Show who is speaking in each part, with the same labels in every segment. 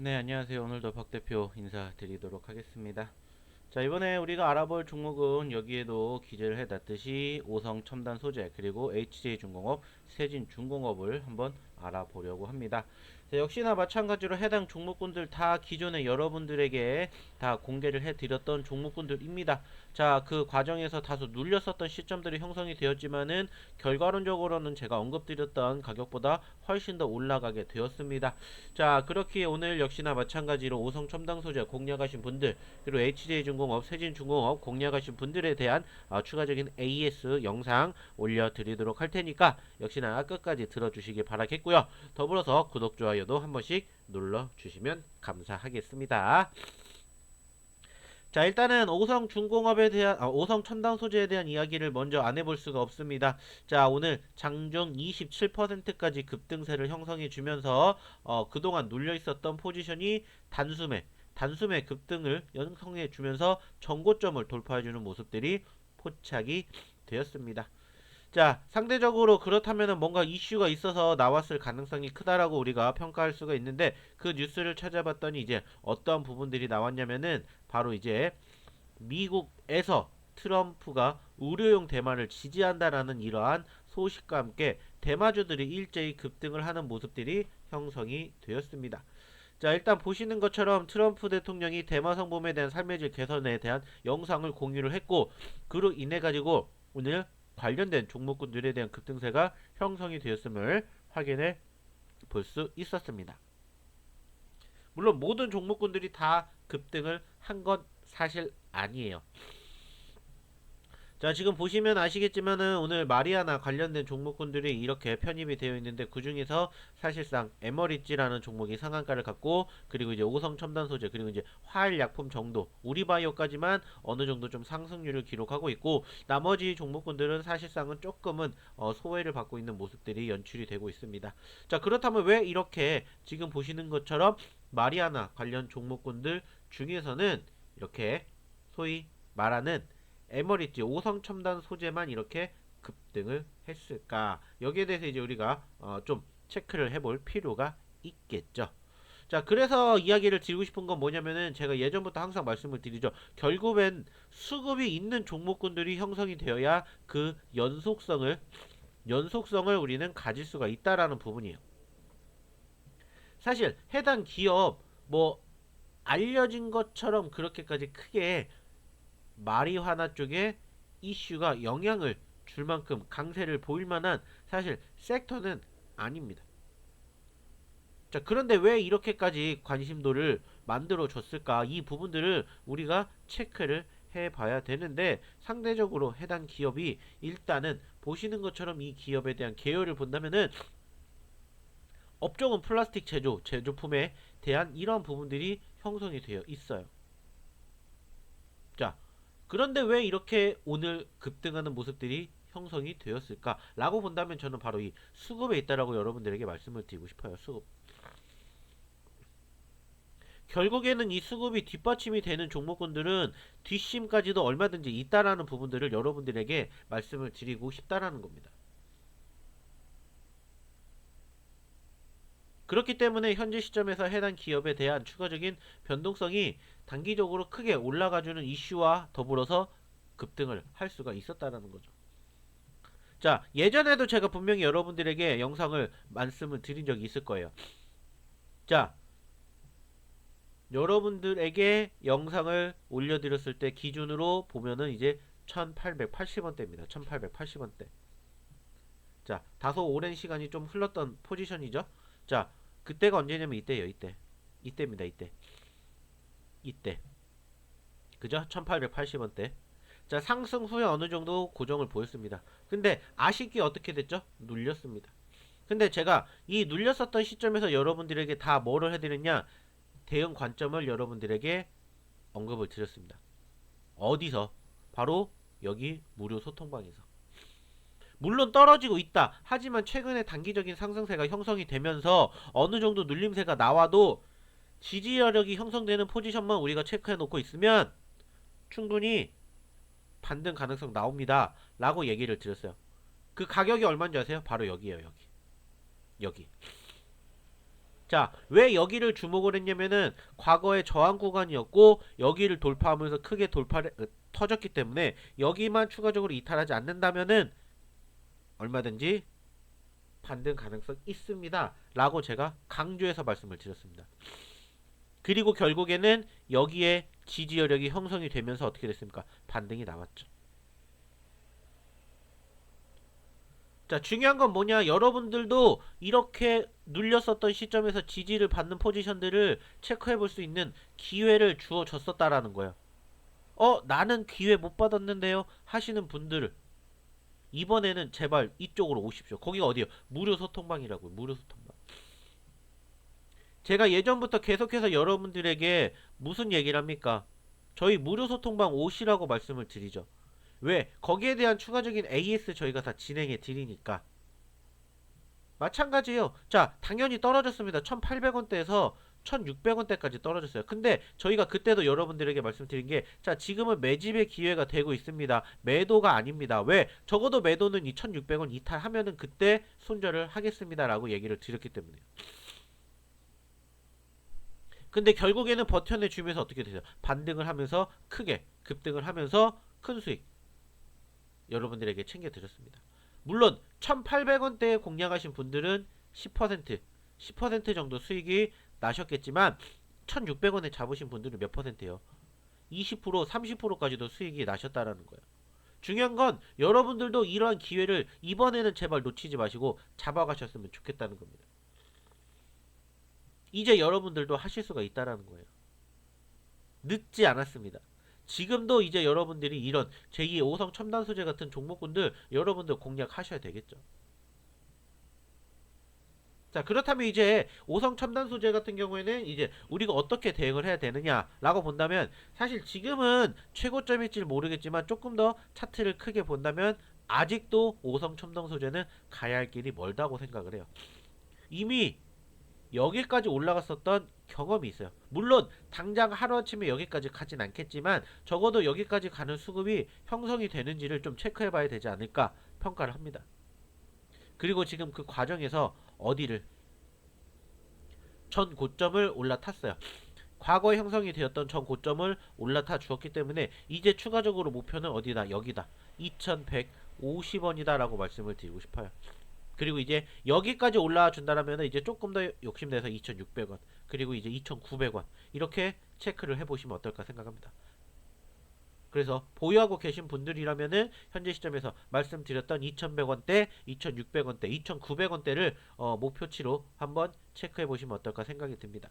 Speaker 1: 네, 안녕하세요. 오늘도 박 대표 인사드리도록 하겠습니다. 자, 이번에 우리가 알아볼 종목은 여기에도 기재를 해 놨듯이 오성 첨단 소재 그리고 HJ중공업, 세진 중공업을 한번 알아보려고 합니다. 자, 역시나 마찬가지로 해당 종목군들 다 기존에 여러분들에게 다 공개를 해드렸던 종목군들입니다. 자, 그 과정에서 다소 눌렸었던 시점들이 형성이 되었지만은 결과론적으로는 제가 언급드렸던 가격보다 훨씬 더 올라가게 되었습니다. 자, 그렇기에 오늘 역시나 마찬가지로 오성 첨단 소재 공략하신 분들 그리고 HJ중공업, 세진중공업 공략하신 분들에 대한 어, 추가적인 AS 영상 올려드리도록 할 테니까 역시나 끝까지 들어주시기 바라겠고요. 더불어서 구독, 좋아요 도 한 번씩 눌러주시면 감사하겠습니다. 자 일단은 오성 중공업에 대한 아, 오성 첨단 소재에 대한 이야기를 먼저 안 해볼 수가 없습니다. 자 오늘 장중 27%까지 급등세를 형성해 주면서 어, 그동안 눌려 있었던 포지션이 단숨에 단숨에 급등을 형성해 주면서 정고점을 돌파해 주는 모습들이 포착이 되었습니다. 자, 상대적으로 그렇다면 뭔가 이슈가 있어서 나왔을 가능성이 크다라고 우리가 평가할 수가 있는데 그 뉴스를 찾아봤더니 이제 어떠한 부분들이 나왔냐면은 바로 이제 미국에서 트럼프가 의료용 대마를 지지한다라는 이러한 소식과 함께 대마주들이 일제히 급등을 하는 모습들이 형성이 되었습니다. 자, 일단 보시는 것처럼 트럼프 대통령이 대마 성범에 대한 삶의 질 개선에 대한 영상을 공유를 했고 그로 인해 가지고 오늘 관련된 종목군들에 대한 급등세가 형성이 되었음을 확인해 볼 수 있었습니다. 물론 모든 종목군들이 다 급등을 한 건 사실 아니에요. 자, 지금 보시면 아시겠지만은 오늘 마리아나 관련된 종목군들이 이렇게 편입이 되어 있는데 그 중에서 사실상 에머리지라는 종목이 상한가를 갖고 그리고 이제 오성 첨단 소재 그리고 이제 화일 약품 정도 우리바이오까지만 어느 정도 좀 상승률을 기록하고 있고 나머지 종목군들은 사실상은 조금은 어, 소외를 받고 있는 모습들이 연출이 되고 있습니다. 자, 그렇다면 왜 이렇게 지금 보시는 것처럼 마리아나 관련 종목군들 중에서는 이렇게 소위 말하는 에머리지 오성 첨단 소재만 이렇게 급등을 했을까? 여기에 대해서 이제 우리가 어, 좀 체크를 해볼 필요가 있겠죠. 자, 그래서 이야기를 드리고 싶은 건 뭐냐면은 제가 예전부터 항상 말씀을 드리죠. 결국엔 수급이 있는 종목군들이 형성이 되어야 그 연속성을 연속성을 우리는 가질 수가 있다라는 부분이에요. 사실 해당 기업 뭐 알려진 것처럼 그렇게까지 크게 마리화나 쪽에 이슈가 영향을 줄 만큼 강세를 보일 만한 사실 섹터는 아닙니다. 자, 그런데 왜 이렇게까지 관심도를 만들어 줬을까? 이 부분들을 우리가 체크를 해 봐야 되는데 상대적으로 해당 기업이 일단은 보시는 것처럼 이 기업에 대한 개요를 본다면은 업종은 플라스틱 제조, 제조품에 대한 이런 부분들이 형성이 되어 있어요. 자, 그런데 왜 이렇게 오늘 급등하는 모습들이 형성이 되었을까라고 본다면 저는 바로 이 수급에 있다라고 여러분들에게 말씀을 드리고 싶어요. 수급. 결국에는 이 수급이 뒷받침이 되는 종목군들은 뒷심까지도 얼마든지 있다라는 부분들을 여러분들에게 말씀을 드리고 싶다라는 겁니다. 그렇기 때문에 현재 시점에서 해당 기업에 대한 추가적인 변동성이 단기적으로 크게 올라가주는 이슈와 더불어서 급등을 할 수가 있었다라는 거죠. 자, 예전에도 제가 분명히 여러분들에게 영상을 말씀을 드린 적이 있을 거예요. 자, 여러분들에게 영상을 올려드렸을 때 기준으로 보면은 이제 1880원대입니다. 1880원대. 자, 다소 오랜 시간이 좀 흘렀던 포지션이죠. 자, 그때가 언제냐면 이때예요. 이때. 이때입니다. 이때. 이때. 그죠? 1880원대. 자, 상승 후에 어느 정도 고정을 보였습니다. 근데 아쉽게 어떻게 됐죠? 눌렸습니다. 근데 제가 이 눌렸었던 시점에서 여러분들에게 다 뭐를 해드렸냐? 대응 관점을 여러분들에게 언급을 드렸습니다. 어디서? 바로 여기 무료 소통방에서. 물론 떨어지고 있다. 하지만 최근에 단기적인 상승세가 형성이 되면서 어느 정도 눌림세가 나와도 지지 여력이 형성되는 포지션만 우리가 체크해 놓고 있으면 충분히 반등 가능성 나옵니다. 라고 얘기를 드렸어요. 그 가격이 얼마인지 아세요? 바로 여기에요, 여기. 여기. 자, 왜 여기를 주목을 했냐면은 과거에 저항 구간이었고 여기를 돌파하면서 크게 돌파를 어, 터졌기 때문에 여기만 추가적으로 이탈하지 않는다면은 얼마든지 반등 가능성 있습니다. 라고 제가 강조해서 말씀을 드렸습니다. 그리고 결국에는 여기에 지지 여력이 형성이 되면서 어떻게 됐습니까? 반등이 나왔죠. 자, 중요한 건 뭐냐? 여러분들도 이렇게 눌렸었던 시점에서 지지를 받는 포지션들을 체크해 볼 수 있는 기회를 주어 줬었다라는 거예요. 어, 나는 기회 못 받았는데요? 하시는 분들 이번에는 제발 이쪽으로 오십시오. 거기가 어디요? 무료 소통방이라고요. 무료 소통방. 제가 예전부터 계속해서 여러분들에게 무슨 얘기를 합니까? 저희 무료 소통방 오시라고 말씀을 드리죠. 왜? 거기에 대한 추가적인 AS 저희가 다 진행해 드리니까. 마찬가지예요. 자, 당연히 떨어졌습니다. 1,800원대에서 1,600원대까지 떨어졌어요. 근데 저희가 그때도 여러분들에게 말씀드린 게, 자, 지금은 매집의 기회가 되고 있습니다. 매도가 아닙니다. 왜? 적어도 매도는 이 1,600원 이탈하면은 그때 손절을 하겠습니다라고 얘기를 드렸기 때문에. 근데 결국에는 버텨내 주면서 어떻게 되죠? 반등을 하면서 크게 급등을 하면서 큰 수익 여러분들에게 챙겨 드렸습니다. 물론 1,800원대에 공략하신 분들은 10% 10% 정도 수익이 나셨겠지만 1,600원에 잡으신 분들은 몇 퍼센트예요? 20% 30%까지도 수익이 나셨다라는 거예요. 중요한 건 여러분들도 이러한 기회를 이번에는 제발 놓치지 마시고 잡아가셨으면 좋겠다는 겁니다. 이제 여러분들도 하실 수가 있다라는 거예요. 늦지 않았습니다. 지금도 이제 여러분들이 이런 제2의 5성 첨단 소재 같은 종목군들 여러분들 공략하셔야 되겠죠. 자 그렇다면 이제 5성 첨단 소재 같은 경우에는 이제 우리가 어떻게 대응을 해야 되느냐라고 본다면 사실 지금은 최고점일지 모르겠지만 조금 더 차트를 크게 본다면 아직도 5성 첨단 소재는 가야 할 길이 멀다고 생각을 해요. 이미 여기까지 올라갔었던 경험이 있어요. 물론 당장 하루아침에 여기까지 가진 않겠지만 적어도 여기까지 가는 수급이 형성이 되는지를 좀 체크해 봐야 되지 않을까 평가를 합니다. 그리고 지금 그 과정에서 어디를 전 고점을 올라탔어요. 과거에 형성이 되었던 전 고점을 올라타 주었기 때문에 이제 추가적으로 목표는 어디다? 여기다. 2150원이다 라고 말씀을 드리고 싶어요. 그리고 이제 여기까지 올라와 준다라면 이제 조금 더 욕심내서 2,600원 그리고 이제 2,900원 이렇게 체크를 해보시면 어떨까 생각합니다. 그래서 보유하고 계신 분들이라면은 현재 시점에서 말씀드렸던 2,100원대, 2,600원대, 2,900원대를 어, 목표치로 한번 체크해 보시면 어떨까 생각이 듭니다.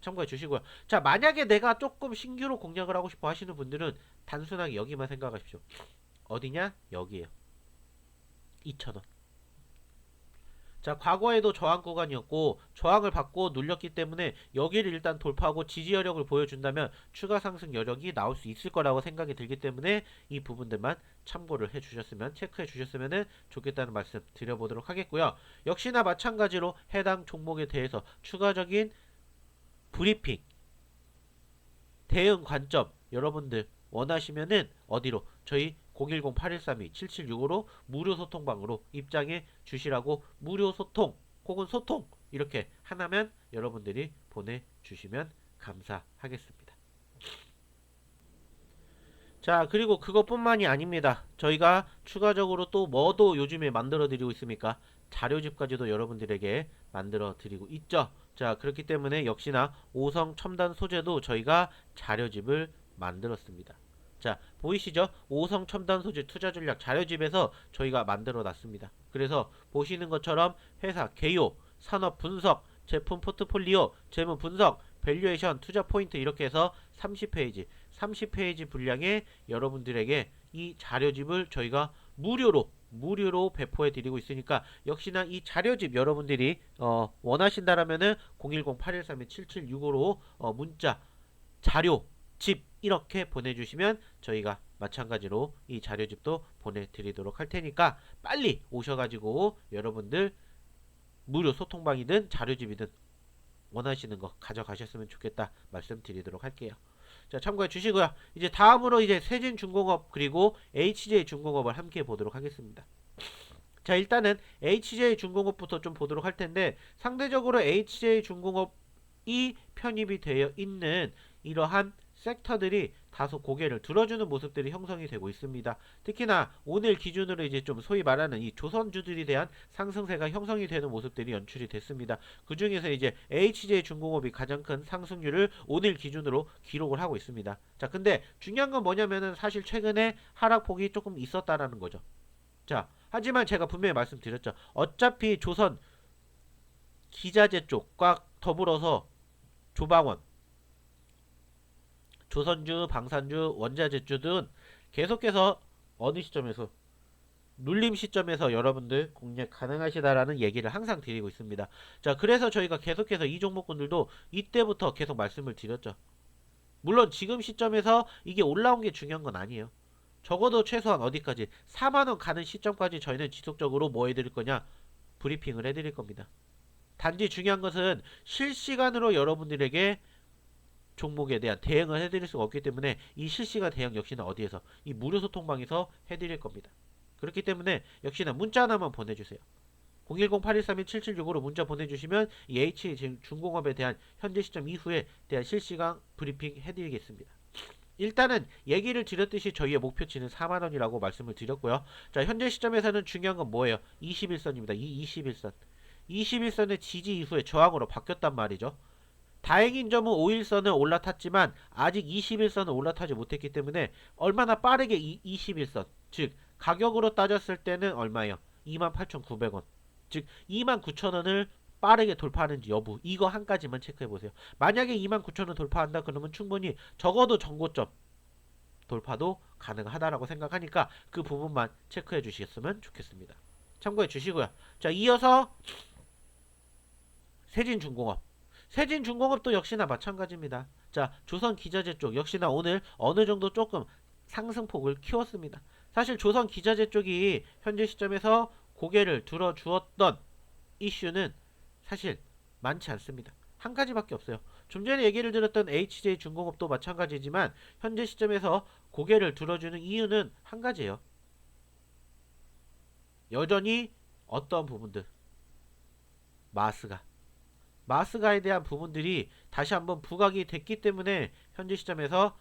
Speaker 1: 참고해 주시고요. 자, 만약에 내가 조금 신규로 공략을 하고 싶어 하시는 분들은 단순하게 여기만 생각하십시오. 어디냐? 여기에요. 2,000원. 자, 과거에도 저항 구간이었고 저항을 받고 눌렸기 때문에 여기를 일단 돌파하고 지지 여력을 보여준다면 추가 상승 여력이 나올 수 있을 거라고 생각이 들기 때문에 이 부분들만 참고를 해 주셨으면 체크해 주셨으면 좋겠다는 말씀 드려보도록 하겠고요. 역시나 마찬가지로 해당 종목에 대해서 추가적인 브리핑 대응 관점 여러분들 원하시면은 어디로 저희 010-8132-7765로 무료 소통방으로 입장해 주시라고 무료 소통 혹은 소통 이렇게 하나면 여러분들이 보내주시면 감사하겠습니다. 자 그리고 그것뿐만이 아닙니다. 저희가 추가적으로 또 뭐도 요즘에 만들어 드리고 있습니까? 자료집까지도 여러분들에게 만들어 드리고 있죠. 자 그렇기 때문에 역시나 5성 첨단 소재도 저희가 자료집을 만들었습니다. 자 보이시죠? 5성 첨단 소재 투자 전략 자료집에서 저희가 만들어 놨습니다. 그래서 보시는 것처럼 회사 개요, 산업 분석, 제품 포트폴리오, 재무 분석, 밸류에이션, 투자 포인트 이렇게 해서 30페이지, 30페이지 분량의 여러분들에게 이 자료집을 저희가 무료로 무료로 배포해 드리고 있으니까 역시나 이 자료집 여러분들이 어, 원하신다라면은 010-8132-7765로 어, 문자 자료 집 이렇게 보내주시면 저희가 마찬가지로 이 자료집도 보내드리도록 할 테니까 빨리 오셔가지고 여러분들 무료 소통방이든 자료집이든 원하시는 거 가져가셨으면 좋겠다 말씀드리도록 할게요. 자 참고해 주시고요. 이제 다음으로 이제 세진중공업 그리고 HJ 중공업을 함께 보도록 하겠습니다. 자 일단은 HJ 중공업부터 좀 보도록 할 텐데 상대적으로 HJ 중공업이 편입이 되어 있는 이러한 섹터들이 다소 고개를 들어주는 모습들이 형성이 되고 있습니다. 특히나 오늘 기준으로 이제 좀 소위 말하는 이 조선주들에 대한 상승세가 형성이 되는 모습들이 연출이 됐습니다. 그 중에서 이제 HJ 중공업이 가장 큰 상승률을 오늘 기준으로 기록을 하고 있습니다. 자, 근데 중요한 건 뭐냐면은 사실 최근에 하락폭이 조금 있었다라는 거죠. 자, 하지만 제가 분명히 말씀드렸죠. 어차피 조선 기자재 쪽과 더불어서 조방원 조선주, 방산주, 원자재주 등 계속해서 어느 시점에서 눌림 시점에서 여러분들 공략 가능하시다라는 얘기를 항상 드리고 있습니다. 자, 그래서 저희가 계속해서 이 종목군들도 이때부터 계속 말씀을 드렸죠. 물론 지금 시점에서 이게 올라온 게 중요한 건 아니에요. 적어도 최소한 어디까지 4만원 가는 시점까지 저희는 지속적으로 뭐 해드릴 거냐 브리핑을 해드릴 겁니다. 단지 중요한 것은 실시간으로 여러분들에게 종목에 대한 대응을 해드릴 수가 없기 때문에 이 실시간 대응 역시나 어디에서 이 무료 소통방에서 해드릴 겁니다. 그렇기 때문에 역시나 문자 하나만 보내주세요. 010-8131-7765로 문자 보내주시면 이 H 지금 중공업에 대한 현재 시점 이후에 대한 실시간 브리핑 해드리겠습니다. 일단은 얘기를 드렸듯이 저희의 목표치는 4만원이라고 말씀을 드렸고요. 자 현재 시점에서는 중요한 건 뭐예요? 21선입니다. 이 21선. 21선의 지지 이후에 저항으로 바뀌었단 말이죠. 다행인 점은 5일선은 올라탔지만 아직 21선은 올라타지 못했기 때문에 얼마나 빠르게 이 21선 즉 가격으로 따졌을 때는 얼마예요? 28,900원 즉 29,000원을 빠르게 돌파하는지 여부 이거 한 가지만 체크해 보세요. 만약에 29,000원 돌파한다 그러면 충분히 적어도 전고점 돌파도 가능하다라고 생각하니까 그 부분만 체크해 주셨으면 좋겠습니다. 참고해 주시고요. 자 이어서 세진중공업 세진중공업도 역시나 마찬가지입니다. 자, 조선기자재 쪽 역시나 오늘 어느 정도 조금 상승폭을 키웠습니다. 사실 조선기자재 쪽이 현재 시점에서 고개를 들어 주었던 이슈는 사실 많지 않습니다. 한 가지밖에 없어요. 좀 전에 얘기를 들었던 HJ 중공업도 마찬가지지만 현재 시점에서 고개를 들어주는 이유는 한 가지예요. 여전히 어떤 부분들 마스가 마스가에 대한 부분들이 다시 한번 부각이 됐기 때문에 현재 시점에서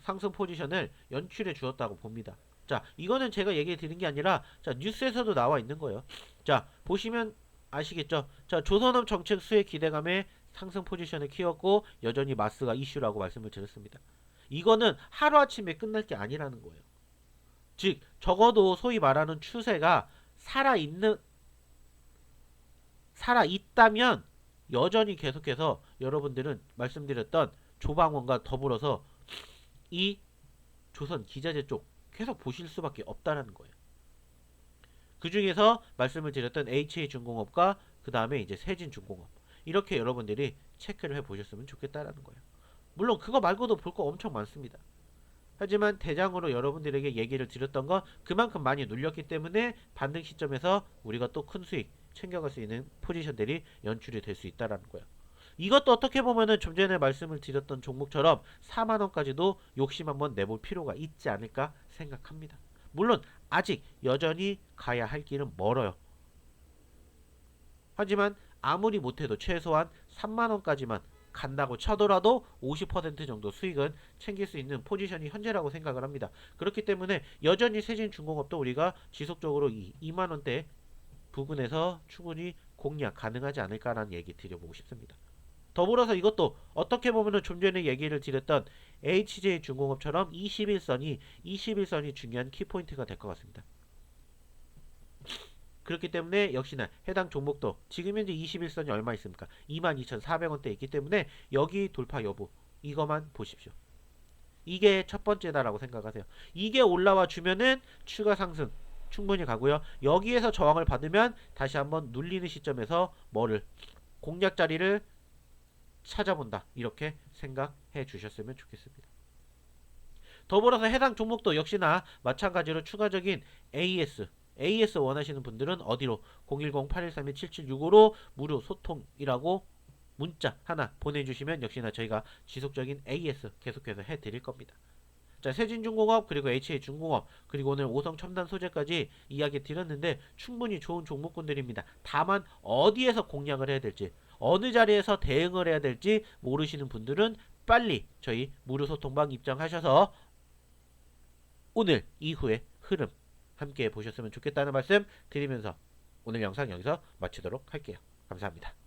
Speaker 1: 상승 포지션을 연출해 주었다고 봅니다. 자, 이거는 제가 얘기 드린 게 아니라 자, 뉴스에서도 나와 있는 거예요. 자, 보시면 아시겠죠? 자, 조선업 정책 수혜 기대감에 상승 포지션을 키웠고 여전히 마스가 이슈라고 말씀을 드렸습니다. 이거는 하루아침에 끝날 게 아니라는 거예요. 즉, 적어도 소위 말하는 추세가 살아있는 살아있다면 여전히 계속해서 여러분들은 말씀드렸던 조방원과 더불어서 이 조선 기자재 쪽 계속 보실 수밖에 없다라는 거예요. 그 중에서 말씀을 드렸던 HA중공업과 그 다음에 이제 세진 중공업 이렇게 여러분들이 체크를 해 보셨으면 좋겠다라는 거예요. 물론 그거 말고도 볼 거 엄청 많습니다. 하지만 대장으로 여러분들에게 얘기를 드렸던 건 그만큼 많이 눌렸기 때문에 반등 시점에서 우리가 또 큰 수익 챙겨갈 수 있는 포지션들이 연출이 될 수 있다라는 거예요. 이것도 어떻게 보면은 좀 전에 말씀을 드렸던 종목처럼 4만 원까지도 욕심 한번 내볼 필요가 있지 않을까 생각합니다. 물론 아직 여전히 가야 할 길은 멀어요. 하지만 아무리 못해도 최소한 3만 원까지만 간다고 쳐더라도 50% 정도 수익은 챙길 수 있는 포지션이 현재라고 생각을 합니다. 그렇기 때문에 여전히 세진 중공업도 우리가 지속적으로 이 2만 원대 부분에서 충분히 공략 가능하지 않을까라는 얘기 드려보고 싶습니다. 더불어서 이것도 어떻게 보면 좀 전에 얘기를 드렸던 HJ 중공업처럼 21선이 21선이 중요한 키포인트가 될 것 같습니다. 그렇기 때문에 역시나 해당 종목도 지금 현재 21선이 얼마 있습니까? 22,400원대 있기 때문에 여기 돌파 여부 이것만 보십시오. 이게 첫 번째다라고 생각하세요. 이게 올라와 주면은 추가 상승 충분히 가고요. 여기에서 저항을 받으면 다시 한번 눌리는 시점에서 뭐를 공략 자리를 찾아본다. 이렇게 생각해 주셨으면 좋겠습니다. 더불어서 해당 종목도 역시나 마찬가지로 추가적인 AS AS 원하시는 분들은 어디로 010-8131-7765로 무료 소통이라고 문자 하나 보내주시면 역시나 저희가 지속적인 AS 계속해서 해드릴 겁니다. 자, 세진중공업 그리고 HA중공업 그리고 오늘 오성 첨단 소재까지 이야기 드렸는데 충분히 좋은 종목군들입니다. 다만 어디에서 공략을 해야 될지 어느 자리에서 대응을 해야 될지 모르시는 분들은 빨리 저희 무료 소통방 입장하셔서 오늘 이후의 흐름 함께 보셨으면 좋겠다는 말씀 드리면서 오늘 영상 여기서 마치도록 할게요. 감사합니다.